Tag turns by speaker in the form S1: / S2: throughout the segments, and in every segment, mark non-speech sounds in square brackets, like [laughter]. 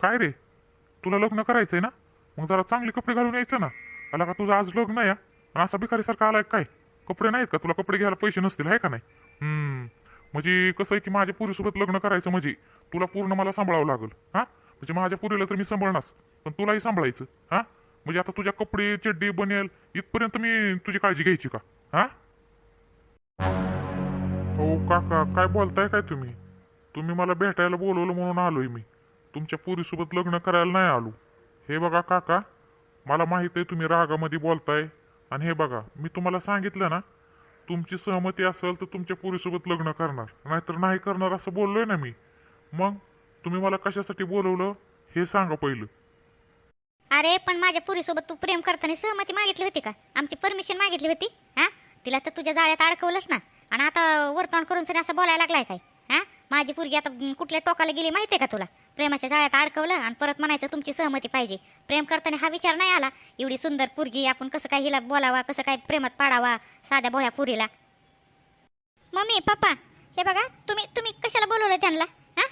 S1: काय रे? तुला लग्न करायचंय ना? मग जरा चांगले कपडे घालून यायचं ना. आला का तुझं आज लग्न या आणि असा भिकारीसारखा आलाय काय? कपडे नाहीत का? तुला कपडे घ्यायला पैसे नसतील आहे का नाही? हम्म. म्हणजे कसं आहे की माझ्या पुरीसोबत लग्न करायचं म्हणजे तुला पूर्ण मला सांभाळावं लागेल हा? म्हणजे माझ्या पुरीला तर मी सांभाळणार पण तुलाही सांभाळायचं हा? म्हणजे आता तुझ्या कपडे चड्डी बनेल इथपर्यंत मी तुझी काळजी घ्यायची का हा? हो काका काय बोलताय काय तुम्ही? तुम्ही मला भेटायला बोलवलं म्हणून आलोय मी. तुमच्या पुरीसोबत लग्न करायला नाही आलो. हे बघा काका मला माहीत आहे तुम्ही रागामध्ये बोलताय. आणि हे बघा मी तुम्हाला सांगितलं ना तुमची सहमती असेल तर तुमच्या पोरीसोबत लग्न करणार. नाहीतर नाही करणार असं बोललोय ना मी. मग तुम्ही मला कशासाठी बोलवलं हे सांगा पहिलं.
S2: अरे पण माझ्या पुरीसोबत तू प्रेम करताना सहमती मागितली होती का? आमची परमिशन मागितली होती हा? तिला तर तुझ्या जाळ्यात अडकवलंच ना. आणि आता वर्तमान करून सनी असं बोलायला लागलाय काय? माझी पुरगी आता कुठल्या टोकाला गेली माहितीये का तुला? प्रेमाच्या जाळ्यात अडकवलं आणि परत म्हणायचं तुमची सहमती पाहिजे. प्रेम करताना हा विचार नाही आला. एवढी सुंदर पुरगी आपण कसं काय हिला बोलावा कसं काय प्रेमात पाडावा साध्या भोळ्या पुरीला. मम्मी पप्पा हे बघा तुम्ही तुम्ही कशाला बोलवलं त्यांना? हा?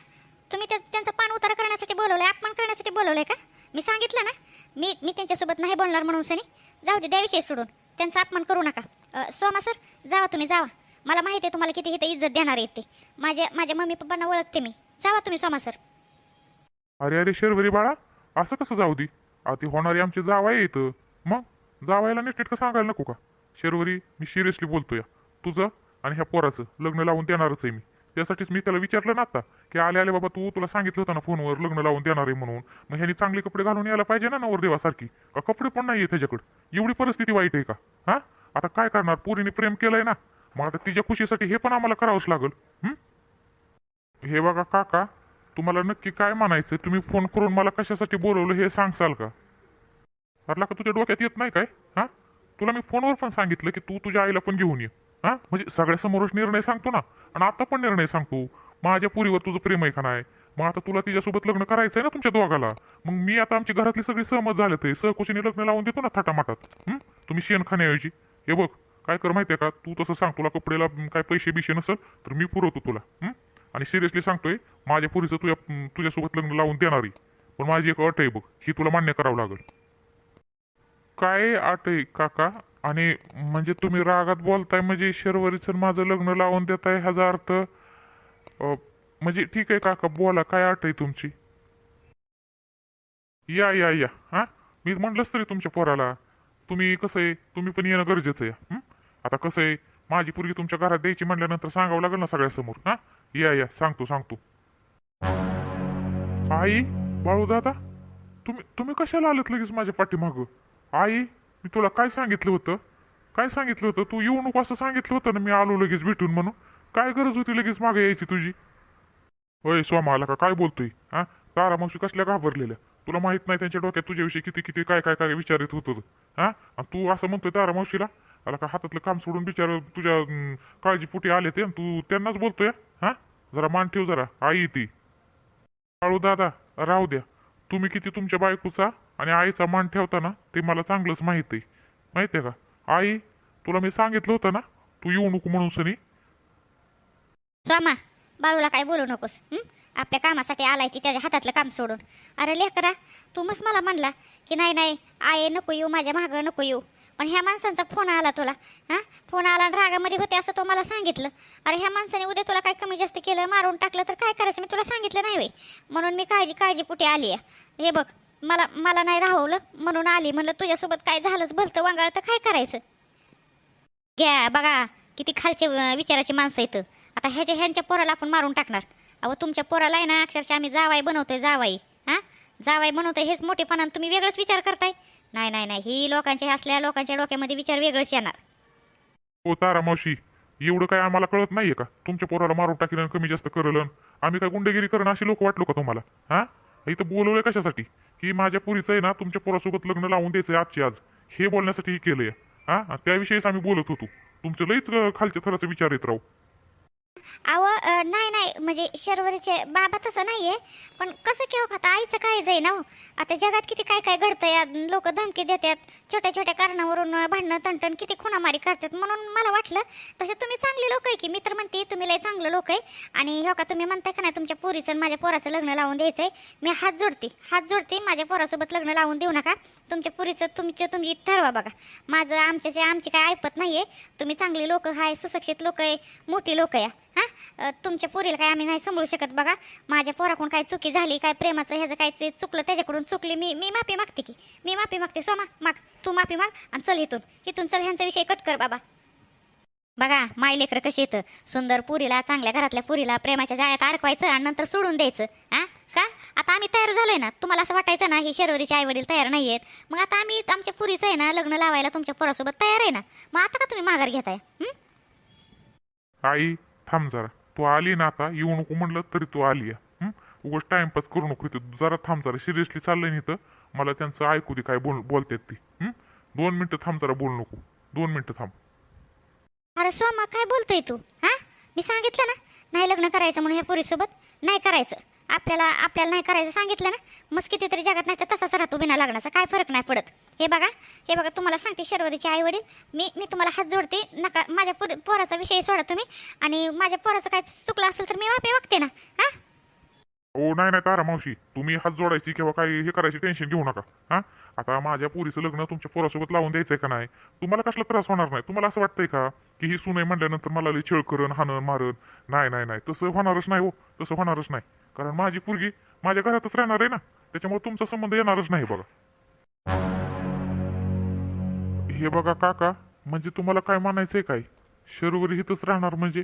S2: तुम्ही त्या- त्यांचा पान उतारा करण्यासाठी बोलवलंय अपमान करण्यासाठी बोलवलंय का? मी सांगितलं ना? मी मी त्यांच्यासोबत नाही बोलणार म्हणून सनी. जाऊ दे द्याविषयी सोडून. त्यांचा अपमान करू नका. सोमा सर जावा तुम्ही जावा. मला माहिती आहे तुम्हाला किती इथं इज्जत देणार आहेत ते. माझ्या माझ्या मम्मी पप्पांना ओळखते मी. जावा तुम्ही सोमा सर.
S1: अरे अरे शर्वरी बाळा असं कसं जाऊ दे? अति होणारी आमची जावाय येतं मग? जावायला नीट सांगायला नको का? शर्वरी मी सिरियसली बोलतोय. तुझं आणि ह्या पोराचं लग्न लावून देणारच आहे मी. त्यासाठीच मी त्याला विचारलं ना आता की आले आले बाबा तू तुला सांगितलं होतं ना फोनवर लग्न लावून देणार आहे म्हणून. मग ह्यानी चांगले कपडे घालून यायला पाहिजे ना नवरदेवासारखी? का कपडे पण नाही त्याच्याकडे? एवढी परिस्थिती वाईट आहे का? हा? आता काय करणार? पोरीने प्रेम केलंय ना. मग आता तिच्या खुशीसाठी हे पण आम्हाला करावंच लागेल. हं? हे बघा काका तुम्हाला नक्की काय म्हणायचं? तुम्ही फोन करून मला कशासाठी बोलवलं हे सांगसाल का? अरला का तुझ्या डोक्यात येत नाही काय? हा? तुला मी फोनवर पण सांगितलं की तू तुझ्या आईला पण घेऊन ये. हा? म्हणजे सगळ्यासमोरच निर्णय सांगतो ना? आणि आता पण निर्णय सांगतो. माझ्या पुरीवर तुझं प्रेम आहे का नाही? मग आता तुला तिच्यासोबत लग्न करायचंय ना तुमच्या दोघाला? मग मी आता आमची घरातली सगळी सहमत झाले ते. सहकुशीने लग्न लावून देतो ना थाटामाटात. हं? तुम्ही शेण खाण्याऐवजी हे बघ. काय कर माहितीये का? तू तसं सांग तुला कपडेला काय पैसे बिशे नसल तर मी पुरवतो तुला हं? आणि सिरियसली सांगतोय माझ्या पुरीचं तुझ्या तुझ्यासोबत लग्न लावून देणार आहे. पण माझी एक अट आहे बघ ही तुला मान्य करावं लागेल. काय अट आहे काका? आणि म्हणजे तुम्ही रागात बोलताय म्हणजे शर्वरीचं आणि माझं लग्न लावून देताय ह्याचा अर्थ अ, म्हणजे ठीक आहे काका बोला काय अट आहे तुमची? या या या हा? मी म्हणलंच तरी तुमच्या पोराला तुम्ही कसं आहे तुम्ही पण येणं गरजेचं आहे हं? आता कसं आहे माझी पोरगी तुमच्या घरात द्यायची म्हणल्यानंतर सांगावं लागेल ना सगळ्यासमोर हा? या या सांगतो सांगतो आई बाळू दादा तुम्ही तुम्ही कशाला आलेत लगेच माझ्या पाठीमागं? आई मी तुला काय सांगितलं होतं? काय सांगितलं होतं? तू येऊ नको असं सांगितलं होतं ना मी आलो लगेच भेटून म्हणून. काय गरज होती लगेच मागे यायची तुझी? होय स्वामाला का? काय बोलतोय? हा? तारा मावशी कसल्या घाबरलेल्या? तुला माहीत नाही त्यांच्या डोक्यात तुझ्याविषयी किती किती काय काय काय विचारित होत होतं. हा? आणि तू असं म्हणतोय तारा मावशीला? आला का हातातलं काम सोडून बिचार तुझ्या अं, काळजीपोटी आले ते आणि तू त्यांनाच बोलतोय हा? जरा मान ठेव जरा आई ती. काळू दादा राहू द्या. तुम्ही किती तुमच्या बायकोचा आणि आईचा मान ठेवता ना ते मला चांगलंच माहीत आहे. माहीत आहे का? आई तुला मी सांगितलं होतं ना तू येऊ नको म्हणून सनी.
S2: स्वामा बाळूला काय बोलू नकोस हं? आपल्या कामासाठी आलाय ती त्याच्या हातातलं काम सोडून. अरे लेकरा तू मग मला म्हणला की नाही नाही आये नको येऊ माझ्या मागं नको येऊ. पण ह्या माणसांचा फोन आला तुला हां? फोन आला आणि रागामध्ये होते असं तो मला सांगितलं. अरे ह्या माणसाने उद्या तुला काय कमी जास्त केलं मारून टाकलं तर काय करायचं? मी तुला सांगितलं नाही होय म्हणून मी काळजी काळजीपुटी आली आहे. हे बघ मला मला नाही राहवलं म्हणून आली. म्हणलं तुझ्यासोबत काय झालंच भलतं वांगाळ तर काय करायचं? घ्या बघा किती खालचे विचाराची माणसं येतं आता ह्याच्या ह्यांच्या पोराला आपण मारून टाकणार. अहो तुमच्या पोराला आहे ना अक्षरशः आम्ही जावाई बनवतोय जावाई. हां? जावाई बनवतोय हेच मोठेपणानं तुम्ही वेगळंच विचार करताय. नाही नाही नाही. ही लोकांच्या असल्या लोकांच्या डोक्यामध्ये विचार वेगळेच येणार.
S1: हो तारा मावशी एवढं काय आम्हाला कळत नाहीये का? तुमच्या पोराला मारून टाकील कमी जास्त करल आम्ही काय गुंडेगिरी करणं अशी लोक वाटलो का तुम्हाला? हा? इथं बोलवलंय कशासाठी? की माझ्या पुरीचं आहे ना तुमच्या पोरासोबत लग्न लावून द्यायचं आजची आज. हे बोलण्यासाठी हे केलंय. हा? त्याविषयीच आम्ही बोलत होतो. तुमचं लईच खालच्या थराचा विचार येत राहू.
S2: अहो नाही नाही म्हणजे शर्वरीचे बाबा तसं नाही आहे पण कसं केव्हा हो, आता आईचं काय जाई ना हो. आता जगात किती काय काय घडतंय लोक धमकी देतात छोट्या छोट्या कारणावरून भांडणं तंटण किती खुणामारी करतात म्हणून मला वाटलं तसे तुम्ही चांगले लोक आहे की मी तर म्हणते तुम्ही लय चांगलं लोक आहे आणि हो का तुम्ही म्हणताय का नाही तुमच्या पोरीचं आणि माझ्या पोराचं लग्न लावून द्यायचं आहे मी हात जोडते हात जोडते माझ्या पोरासोबत लग्न लावून देऊ नका तुमच्या पुरीचं तुमचं तुम्ही ठरवा बघा माझं आमच्याचे आमची काय ऐपत नाही आहे तुम्ही चांगली लोक आहे सुशिक्षित लोक आहे मोठी लोक आहे हां? तुमच्या पोरीला काय आम्ही नाही सांभाळू शकत बघा. माझ्या पोराकडून काय चुकी झाली काय प्रेमाचं ह्याचं काय ते चुकलं त्याच्याकडून चुकली. मी मी माफी मागते की. मी माफी मागते. सोमा माग. तू माफी माग आणि चल इथून. इथून चल ह्यांचा विषय कट कर बाबा. बघा माय लेकरं कशी येतं सुंदर पुरीला चांगल्या घरातल्या पुरीला प्रेमाच्या जाळ्यात अडकवायचं आणि नंतर सोडून द्यायचं. हा? का? आता आम्ही तयार झालोय ना. तुम्हाला असं वाटायचं ना हे शर्वरीचे आई वडील तयार नाही आहेत. मग आता आम्ही आमच्या पुरीचं आहे ना लग्न लावायला तुमच्या पोरासोबत तयार आहे ना. मग आता का तुम्ही माघार घेताय? हं?
S1: आई थांब जरा. तू आली ना आता येऊ नको म्हणलं तरी तू आली आहे. उगाच टाइमपास करू नको इथं. जरा थांब जरा. सिरियसली चाललंय नाही तर मला त्यांचं ऐकू दे काय बोल बोलतात ती. दोन मिनटं थांब जरा बोल नको. दोन मिनटं थांब.
S2: अरे स्वामा काय बोलतोय तू? हा? मी सांगितलं ना नाही लग्न करायचं म्हणून ह्या पोरीसोबत नाही करायचं. आपल्याला आपल्याला नाही करायचं सांगितलं ना? मग कितीतरी जगात नाही तर तसाच राहतो बिना लग्नाचा काय फरक नाही पडत. हे बघा हे बघा तुम्हाला सांगते शर्वरीचे आई वडील मी मी तुम्हाला हात जोडते. नका माझ्या पोराचा विषय सोडा तुम्ही. आणि माझ्या पोराचं काय चुकलं असेल तर मी वापे वागते ना? हां?
S1: ओ नाही नाही तारा मावशी तुम्ही हात जोडायची किंवा काही हे करायची टेन्शन घेऊ नका. हा? आता माझ्या पुरीचं लग्न तुमच्या पोरासोबत लावून द्यायचं आहे का नाही? तुम्हाला कसला त्रास होणार नाही? तुम्हाला असं वाटतंय का की ही सुनई म्हणल्यानंतर मला लई छेळ करण हाणन मारन? नाही नाही नाही तसं होणारच नाही हो तसं होणारच नाही. कारण माझी पोरगी माझ्या घरातच राहणार आहे ना त्याच्यामुळे तुमचा संबंध येणारच नाही बघा. हे बघा काका म्हणजे तुम्हाला काय मानायचंय काय? शर्वरी इथंच राहणार म्हणजे?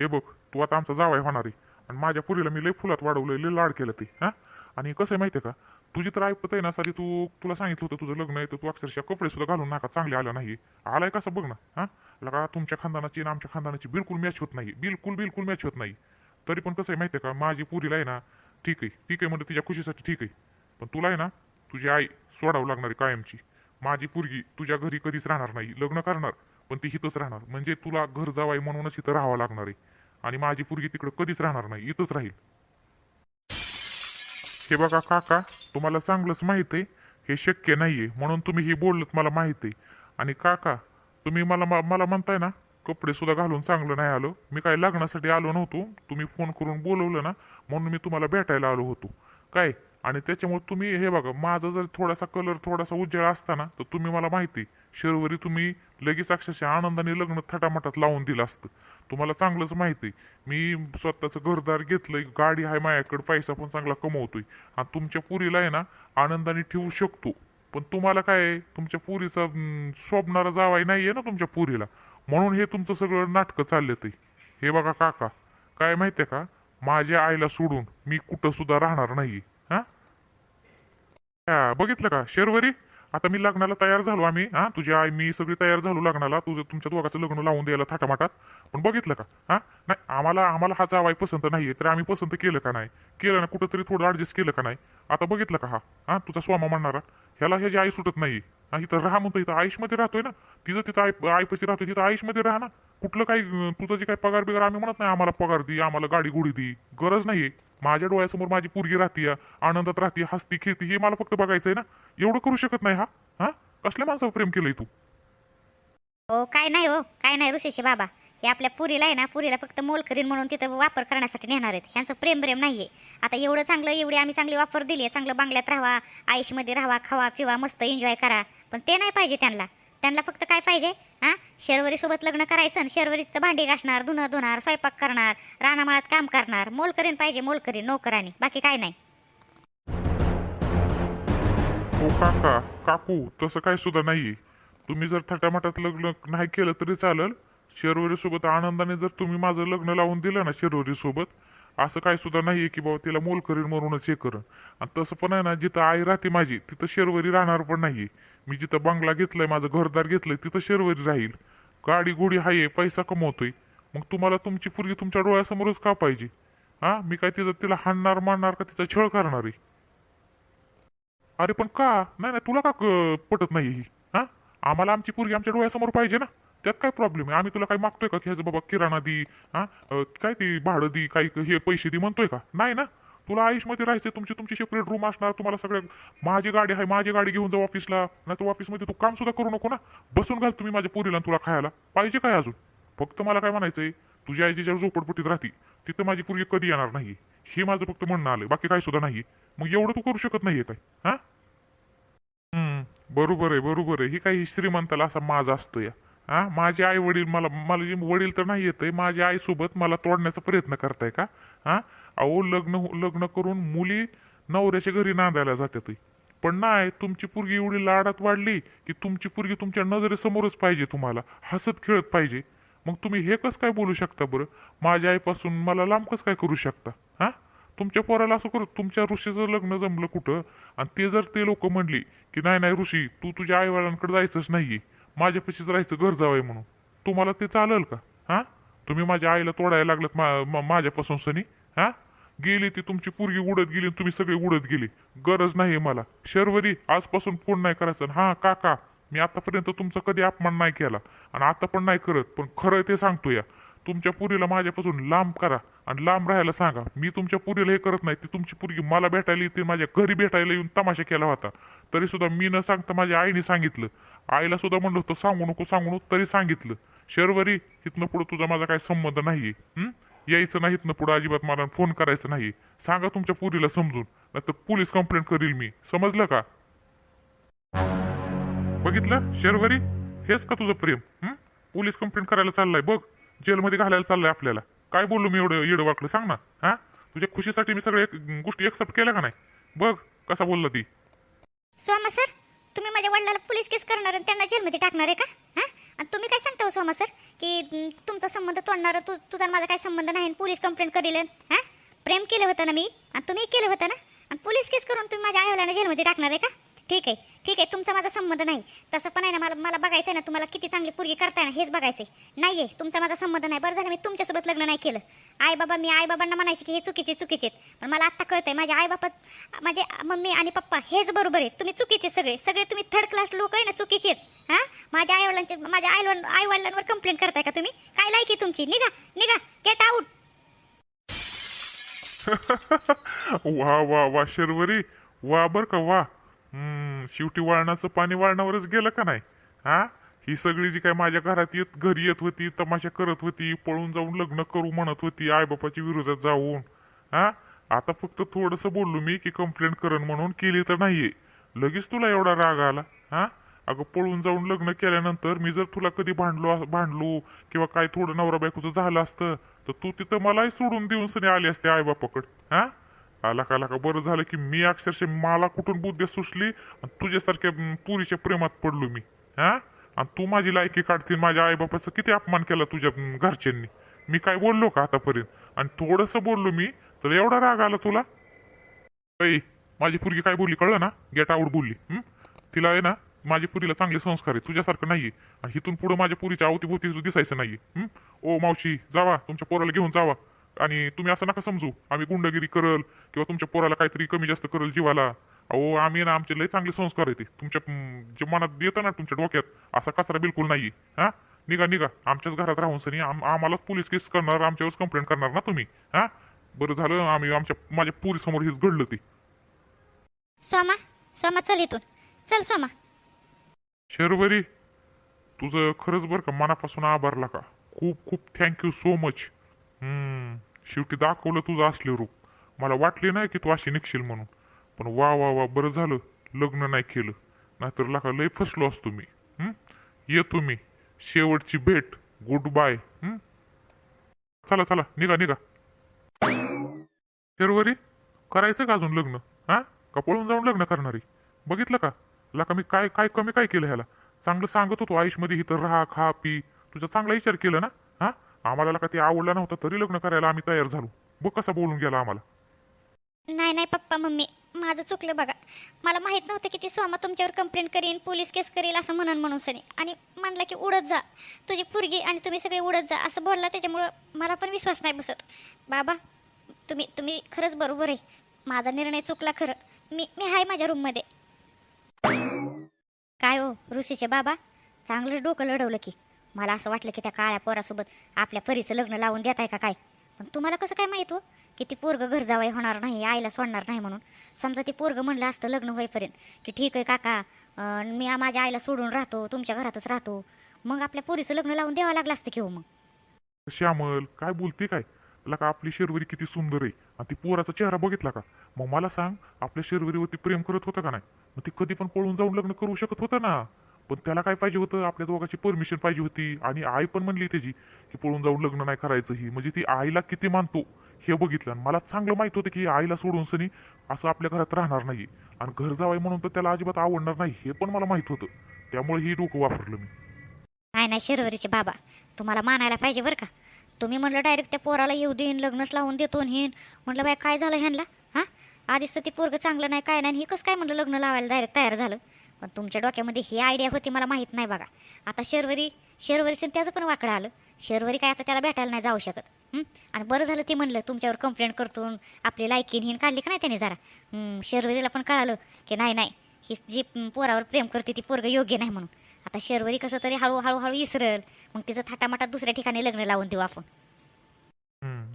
S1: हे बघ तू आता आमचा जावाय होणार. आहे आणि माझ्या पुरीला मी लय फुलात वाढवलं लय लाड केलं ते हा? आणि कसं आहे माहितीये का? तुझी तर ऐकत आहे ना साधी तू तुला सांगितलं होतं तुझं लग्न आहे तर तू अक्षरशः कपडे सुद्धा घालून नाका चांगले आलं नाही. आलाय कसं बघ ना हा? लगा तुमच्या खानदानाची आणि आमच्या खानदानाची बिलकुल मॅच होत नाही बिलकुल बिलकुल मॅच होत नाही. तरी पण कसं आहे माहितीये का माझी पुरीला आहे ना ठीक आहे ठीक आहे म्हणजे तिच्या खुशीसाठी ठीक आहे. पण तुला आहे ना तुझी आई सोडावं लागणार आहे कायमची. माझी पुरगी तुझ्या घरी कधीच राहणार नाही लग्न करणार पण ती इथंच राहणार. म्हणजे तुला घर जावाय म्हणूनच इथं राहावं लागणार आहे. आणि माझी पुरगी तिकडं कधीच राहणार नाही इथंच राहील. हे बघा काका तुम्हाला चांगलंच माहीत आहे हे शक्य नाहीये म्हणून तुम्ही हे बोललत मला माहीत आहे. आणि काका तुम्ही मला मला म्हणताय ना कपडे सुद्धा घालून चांगलं नाही आलो. मी काय लग्नासाठी आलो नव्हतो तुम्ही फोन करून बोलवलं ना म्हणून मी तुम्हाला भेटायला आलो होतो. काय? आणि त्याच्यामुळे तुम्ही हे बघा माझा जर थोडासा कलर थोडासा उज्ज्वल असता ना तर तुम्ही मला माहिती शर्वरी तुम्ही लगेच अक्षरशः आनंदाने लग्न थटामटात लावून दिलं असतं. तुम्हाला चांगलंच माहिती मी स्वतःचं घरदार घेतलंय गाडी आहे माझ्याकडे पैसा पण चांगला कमवतोय. आणि तुमच्या पुरीला आहे ना आनंदाने ठेवू शकतो. पण तुम्हाला काय आहे, तुमच्या पुरीचा शोभणारा शोभणारा जावाई आहे ना तुमच्या पुरीला. म्हणून हे तुमचं सगळं नाटकं चालले ते हे बघा काका काय माहितीये का माझ्या आईला सोडून मी कुठं सुद्धा राहणार नाही हा बघितलं का? शेरवरी? आता मी लग्नाला तयार झालो आम्ही. हा तुझी आई मी सगळी तयार झालो लग्नाला. तुझं तुमच्या दोघाचं लग्न लावून द्यायला थाटामाटात. पण बघितलं का? हा? नाही आम्हाला आम्हाला हा जावाई पसंत नाहीये तर आम्ही पसंत केलं का नाही? केलं ना कुठंतरी थोडं ऍडजस्ट केलं का नाही? आता बघितलं का हा? हा तुझा स्वामा म्हणणारा ह्याला ह्याची आई सुटत नाही हा इथं राहा म्हणतो इथं आयुषमध्ये राहतोय ना. तिथं तिथं आय आयपशी राहतोय तिथं आयुषमध्ये राहा ना. कुठलं काही तुझं जे काही पगार बिगार आम्ही म्हणत नाही आम्हाला पगार दी आम्हाला गाडी गुडी दी. गरज नाहीये. माझ्या डोळ्यासमोर माझी पोरगी राहतीय आनंदात राहते हसती खेळती हे मला फक्त बघायचंय ना. एवढं करू शकत नाही हा? हा? कसल्या माणसावर प्रेम केलंय तू?
S2: हो काय नाही हो काय नाही ऋषीशी बाबा. हे आपल्या पुरीला आहे ना पुरीला फक्त मोल करीन म्हणून तिथं वापर करण्यासाठी नेणार आहेत. ह्यांचं प्रेम प्रेम नाहीये. आता एवढं चांगलं एवढी आम्ही चांगली वापर दिली आहे चांगलं बांगल्यात राहावा आयुषमध्ये राहावा खावा पिवा मस्त एन्जॉय करा. पण ते नाही पाहिजे त्यांना. त्यांना फक्त काय पाहिजे? हा? शर्वरीसोबत लग्न करायचं आणि शर्वरीत भांडी घासणार धुणं धुणार स्वयंपाक करणार रानामाळात काम करणार. मोल करीन पाहिजे मोल करीन नोकरानी. बाकी काय नाही.
S1: ओ काका काकू तसं काय सुद्धा नाही तुम्ही जर थटामटात लग्न नाही केलं तरी चालेल. शेरवरी सोबत आनंदाने जर तुम्ही माझं लग्न लावून दिलं ना शेरवरी सोबत असं काय सुद्धा नाहीये की बाबा तिला मोल करीन म्हणूनच हे करण. आणि तसं पण आहे ना जिथं आई राहते माझी तिथं शेरवरी राहणार पण नाहीये. मी जिथं बंगला घेतलाय माझं घरदार घेतलंय तिथं शेरवरी राहील. गाडी गुडी आहे पैसा कमवतोय. मग तुम्हाला तुमची पुरगी तुमच्या डोळ्यासमोरच का पाहिजे? हा? मी काय तिचं तिला हाणणार मारणार का तिचा छळ करणार आहे? अरे पण का? नाही नाही तुला का पटत नाही ही? हा? आम्हाला आमची पोरगी आमच्या डोळ्यासमोर पाहिजे ना. त्यात काय प्रॉब्लेम आहे? आम्ही तुला काही मागतोय का? की ह्याचं बाबा किराणा दी हा? काय ती भाडं दी काही हे पैसे दी म्हणतोय का? नाही ना? तुला आयुषमध्ये राहायचं तुमची तुमची सेपरेट रूम असणार तुम्हाला सगळ्या माझी गाडी आहे माझी गाडी घेऊन जाऊ ऑफिसला नाही तर ऑफिसमध्ये तू काम सुद्धा करू नको ना? बसून घाल तुम्ही माझ्या पोरीला तुला खायला. पाहिजे काय अजून? फक्त मला काय म्हणायचंय तुझी आई जिच्या झोपडपट्टीत राहते तिथं माझी पोरगी कधी येणार नाही हे माझं फक्त म्हणणं आलंय बाकी काय सुद्धा नाही मग एवढं तू करू शकत नाहीये काय? हा? हम्म, बरोबर आहे बरोबर आहे. ही काही श्रीमंताला असा माझा असतो या हा? माझे आई वडील मला मला जे वडील तर नाही येत माझ्या आईसोबत मला तोडण्याचा प्रयत्न करताय का? हा? अहो लग्न हो- लग्न करून मुली नवऱ्याच्या घरी नांदायला जातात पण नाही तुमची पोरगी एवढी लाडात वाढली की तुमची पोरगी तुमच्या नजरेसमोरच पाहिजे तुम्हाला. हसत खेळत पाहिजे. मग तुम्ही हे कसं काय बोलू शकता बरं? माझ्या आईपासून मला लांब कसं काय करू शकता? हा? तुमच्या पोराला असं करू तुमच्या ऋषीचं लग्न जमलं कुठं? आणि ते जर ते लोक म्हणली की नाही नाही ऋषी तू तुझ्या आईवडिलांकडे जायचंच नाहीये. माझ्यापाशीच राहायचं घर जावंय म्हणून. तुम्हाला ते चालेल का? हा? तुम्ही माझ्या आईला तोडायला लागलात मा- माझ्यापासून सनी हा? गेली ती तुमची पोरगी उडत गेली आणि तुम्ही सगळे उडत गेली. गरज नाही मला. शर्वरी आजपासून फोन नाही करायचा. हा काका मी आतापर्यंत तुमचा कधी अपमान नाही केला. आणि आता पण नाही करत पण खरं ते सांगतो या. तुमच्या पुरीला माझ्यापासून लांब करा. आणि लांब राहायला सांगा. मी तुमच्या पुरीला हे करत नाही. ती तुमची पुरगी मला भेटायला येते माझ्या घरी भेटायला येऊन तमाशा केला होता. तरी सुद्धा मी न सांगता माझ्या आईने सांगितलं. आईला सुद्धा म्हणलं होतं सांगू नको सांगू नको तरी सांगितलं. शर्वरी इथनं पुढं तुझा माझा काही संबंध नाहीये. यायचं नाही इथनं पुढं अजिबात मला फोन करायचं नाही सांगा तुमच्या पुरीला समजून नाहीतर पोलीस कंप्लेंट करील मी. समजलं का? बघितलं? शर्वरी? हेच का तुझं प्रेम? पोलीस कंप्लेंट करायला चाललाय बघ. जेलमध्ये घालायला चाललंय आपल्याला. काय बोललो मी एवढं येडं वाकलं? सांग ना. हा? तुझ्या खुशीसाठी मी सगळ्या एक- गोष्टी एक्सेप्ट केल्या का नाही? बघ कसा बोलला ती.
S2: सोमा सर तुम्ही माझ्या वडिलाला पोलीस केस करणार आणि त्यांना जेलमध्ये टाकणार आहे का? हां? आणि तुम्ही काय सांगता हो सोमा सर की अं, तुमचा संबंध तोडणार तू तुझा आणि माझा काय संबंध नाही आणि पोलीस कंप्लेंट करेल हां? प्रेम केलं होतं ना मी? आणि तुम्ही केलं होतं ना? आणि पोलीस केस करून तुम्ही माझ्या आईवडिलांना जेलमध्ये टाकणार आहे का? ठीक आहे. ठीक आहे तुमचा माझा संबंध नाही. तसं पण आहे ना मला मला बघायचं आहे ना तुम्हाला किती चांगली पुरगी करताय ना हेच बघायचं आहे नाही आहे तुमचा माझा संबंध नाही. बरं झालं मी तुमच्यासोबत लग्न नाही केलं. आई बाबा मी आई बाबांना म्हणायचे की हे चुकीचे चुकीचे आहेत. पण मला आत्ता कळतंय माझ्या आई बाबा माझे मम्मी आणि पप्पा हेच बरोबर आहे तुम्ही चुकीचे सगळे. सगळे तुम्ही थर्ड क्लास लोक आहे ना चुकीचे आहेत. हां? माझ्या आई वडिलांचे माझ्या आई आई वडिलांवर कंप्लेंट करताय का तुम्ही? काय लायकी तुमची? निघा निघा. गेट आउट [laughs]
S1: वा वा वा शर्वरी. वा बर का वा. हम्म, शेवटी वळणाचं पाणी वळणावरच गेलं का नाही? हा? ही सगळी जी काय माझ्या घरात येत घरी येत होती तमाशा करत होती पळून जाऊन लग्न करू म्हणत होती आईबापाच्या विरोधात जाऊन हा? आता फक्त थोडंसं बोललो मी की कंप्लेंट करण म्हणून केली तर नाहीये. लगेच तुला एवढा राग आला हा? अगं पळून जाऊन लग्न केल्यानंतर मी जर तुला कधी भांडलो भांडलो किंवा काय थोडं नवरा बायकोचं झालं असतं तर तू तिथं मलाही सोडून देऊन सनी आली असते आईबापाकड हा? आला का आला का? बरं झालं की मी अक्षरशः मला कुठून बुद्धी सुचली आणि तुझ्यासारख्या पुरीच्या प्रेमात पडलो मी हा? आणि तू माझी लायकी काढतील माझ्या आईबापाचं किती अपमान केला तुझ्या घरच्यांनी. मी काय बोललो का आतापर्यंत? आणि थोडंसं बोललो मी तर एवढा राग आला तुला? ऐ माझी पुरगी काय बोलली कळलं ना? गेट आऊट बोलली तिला आहे ना माझ्या पुरीला चांगले संस्कार आहे तुझ्यासारखं नाहीये. आणि इथून पुढं माझ्या पुरीच्या अवतीभोवती दिसायचं नाहीये ओ मावशी जावा तुमच्या पोराला घेऊन जावा. आणि तुम्ही असं नका समजू. आम्ही गुंडगिरी करल किंवा तुमच्या पोराला काहीतरी कमी जास्त करल जीवाला. अहो आम्ही ना आमचे लय चांगले संस्कार आहे ते. तुमच्या जे मनात येतं ना तुमच्या डोक्यात असा कचरा बिलकुल नाही हा? निघा निघा. आमच्याच घरात राहून सनी आम आम्हालाच पोलीस केस करणार आमच्यावरच कंप्लेंट करणार ना तुम्ही. हा? बरं झालं आम्ही आमच्या माझ्या पुरीसमोर हेच घडलं ते.
S2: सोमा सोमा चल इथून. चल सोमा.
S1: शर्वरी तुझं खरंच बरं का मनापासून आभारला का खूप खूप थँक्यू सो मच हम्म, शेवटी दाखवलं तुझं असले रूप. मला वाटले नाही की तू अशी निघशील म्हणून. पण वा वा वा बरं झालं. लग्न नाही केलं. नाहीतर लका लय फसलो असतो मी. ये येतो मी शेवटची भेट. गुड बाय चला चला. निघा निघा. शर्वरी करायचं का अजून लग्न? हा? का पळून जाऊन लग्न करणारी? बघितलं का? लका मी काय काय कमी काय केलं ह्याला? चांगलं सांगत होतो आयुषमध्ये इथं राहा खा पी. तुझा चांगला विचार केला ना? आम्हाला का ते आवडलं नव्हतं तरी लग्न करायला आम्ही तयार झालो. बघ कसा बोलून गेला आम्हाला.
S2: नाही नाही पप्पा मम्मी माझं चुकलं बघा. मला माहीत नव्हतं की ती स्वामा तुमच्यावर कंप्लेंट करेन पोलीस केस करेल असं म्हणून म्हणून सनी. आणि म्हणलं की उडत जा. तुझी पुरगी आणि तुम्ही सगळे उडत जा असं बोलला त्याच्यामुळं मला पण विश्वास नाही बसत. बाबा तुम्ही तुम्ही खरंच बरोबर आहे. माझा निर्णय चुकला खरं. मी मी आहे माझ्या रूममध्ये काय हो ऋषीचे बाबा? चांगलं डोकं लढवलं की. मला असं वाटलं की त्या काळ्या पोरासोबत आपल्या परीचं लग्न लावून देत आहे का काय? पण तुम्हाला कसं काय माहीत हो? की ती पोरगं घर जावाई होणार नाही आईला सोडणार नाही म्हणून. समजा ती पोरगं म्हणलं असतं लग्न होईपर्यंत की ठीक आहे काका मी माझ्या आईला सोडून राहतो तुमच्या घरातच राहतो. मग आपल्या पोरीचं लग्न लावून द्यावं लागलं असतं की हो मग?
S1: श्यामल काय बोलते काय? तुला का आपली शेरवरी किती सुंदर आहे? आणि ती पोराचा चेहरा बघितला का? मग मला सांग आपल्या शेरवरीवरती प्रेम करत होतं का नाही? मग ती कधी पण पळून जाऊन लग्न करू शकत होतं ना? पण त्याला काय पाहिजे होतं? आपल्या दोघांची परमिशन पाहिजे होती. आणि आई पण म्हणली त्याची की पळून जाऊन लग्न नाही करायचं ही. म्हणजे ती आईला किती मानतो हे बघितलं. आणि मला चांगलं माहीत होतं की आईला सोडून सनी असं आपल्या घरात राहणार नाही. आणि घर जावाय म्हणून तर त्याला अजिबात आवडणार नाही हे पण मला माहीत होतं. त्यामुळे ही डोकं वापरलं मी.
S2: नाही नाही शिरवरीचे बाबा तुम्हाला मानायला पाहिजे बरं का? तुम्ही म्हणलं डायरेक्ट त्या पोराला येऊ देईन लग्नच लावून देतो आणि हिन म्हटलं बाय काय झालं ह्यांना हां? आधीच तर ते पोरगं चांगलं नाही काय नाही हे कसं काय म्हणलं लग्न लावायला डायरेक्ट तयार झालं? पण तुमच्या डोक्यामध्ये ही आयडिया होती मला माहीत नाही बघा. आता शर्वरी शर्वरीचं त्याचं पण वाकडं आलं. शर्वरी काय आता त्याला भेटायला नाही जाऊ शकत. आणि बरं झालं ते म्हणलं तुमच्यावर कंप्लेंट करतो आपली लायकीन हिन काढली का नाही त्याने जरा? शर्वरीला पण कळालं की नाही नाही. ही जी पोरावर प्रेम करते ती पोरगं योग्य नाही म्हणून. आता शर्वरी कसं तरी हळूहळू हळू इसरल. मग तिचं थाटामाटात दुसऱ्या ठिकाणी लग्न लावून देऊ आपण.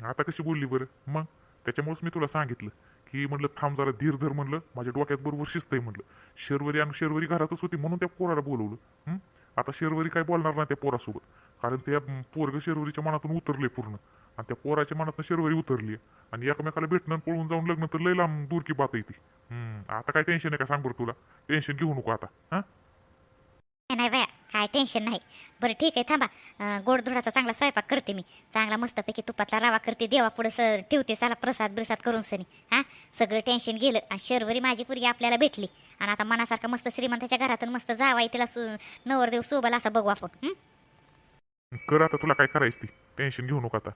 S1: आता कशी बोलली बरं? मग? त्याच्यामुळेच मी तुला सांगितलं. की म्हणलं थांब जरा धीर धर म्हणलं. माझ्या डोक्यात बरोबर शिस्त आहे म्हणलं. शेरवरी आणि शेरवरी घरातच होती म्हणून त्या पोराला बोलवलं. आता शेरवरी काय बोलणार नाही त्या पोरासोबत. कारण त्या पोरग शेरवरीच्या मनातून उतरले पूर्ण. आणि त्या पोराच्या मनातून शेरवरी उतरली आणि एकमेकाला भेटणं पळून जाऊन लग्न तर लय लांब दूर की बात येते आता काय टेन्शन आहे का? सांग बरं तुला. टेन्शन घेऊ नको आता. हां?
S2: काय टेन्शन नाही. बरं ठीक आहे थांबा. अं, गोडधोडाचा चांगला स्वयंपाक करते मी. चांगला मस्तपैकी तुपातला रवा करते. देवा पुढं स ठेवते. चला प्रसाद बिरसाद करून सनी. हां? सगळं टेन्शन गेलं आणि शर्वरी माझी पुरगी आपल्याला भेटली. आणि आता मनासारखं मस्त श्रीमंताच्या घरातून मस्त जावाय तिला सु नवरदेव सोबल असा बघू आपण.
S1: कर आता तुला काय करायचं ती? टेन्शन घेऊ नको आता.